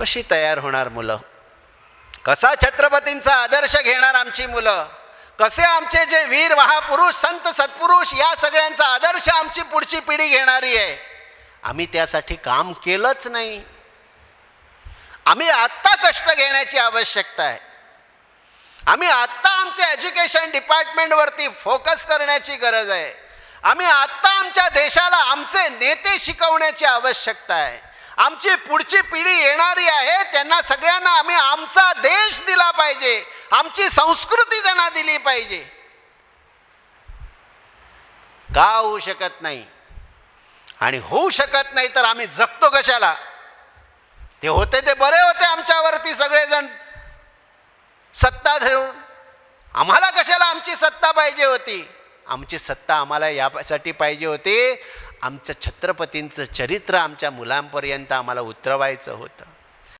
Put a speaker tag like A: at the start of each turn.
A: कशी तयार होणार मुलं? कसा छत्रपतींचा आदर्श घेणार आमची मुलं? कसे आमचे जे वीर महापुरुष संत सत्पुरुष या सगळ्यांचा आदर्श आमची पुढची पिढी घेणारी आहे? आम्ही त्यासाठी काम केलंच नाही. आम्ही आत्ता कष्ट घेण्याची आवश्यकता आहे. आम्ही आत्ता आमच्या एज्युकेशन डिपार्टमेंटवरती फोकस करण्याची गरज आहे. आम्ही आत्ता आमच्या देशाला आमचे नेते शिकवण्याची आवश्यकता आहे. आमची पुढची पिढी येणारी आहे त्यांना सगळ्यांना आम्ही आमचा देश दिला पाहिजे आमची संस्कृती त्यांना दिली पाहिजे. का होऊ शकत नाही? आणि होऊ शकत नाही तर आम्ही जगतो कशाला? ते होते ते बरे होते आमच्यावरती सगळेजण. सत्ता धरून आम्हाला कशाला आमची सत्ता पाहिजे होती? आमची सत्ता आम्हाला यासाठी पाहिजे होती. आमचं छत्रपतींचं चरित्र आमच्या मुलांपर्यंत आम्हाला उतरवायचं होतं.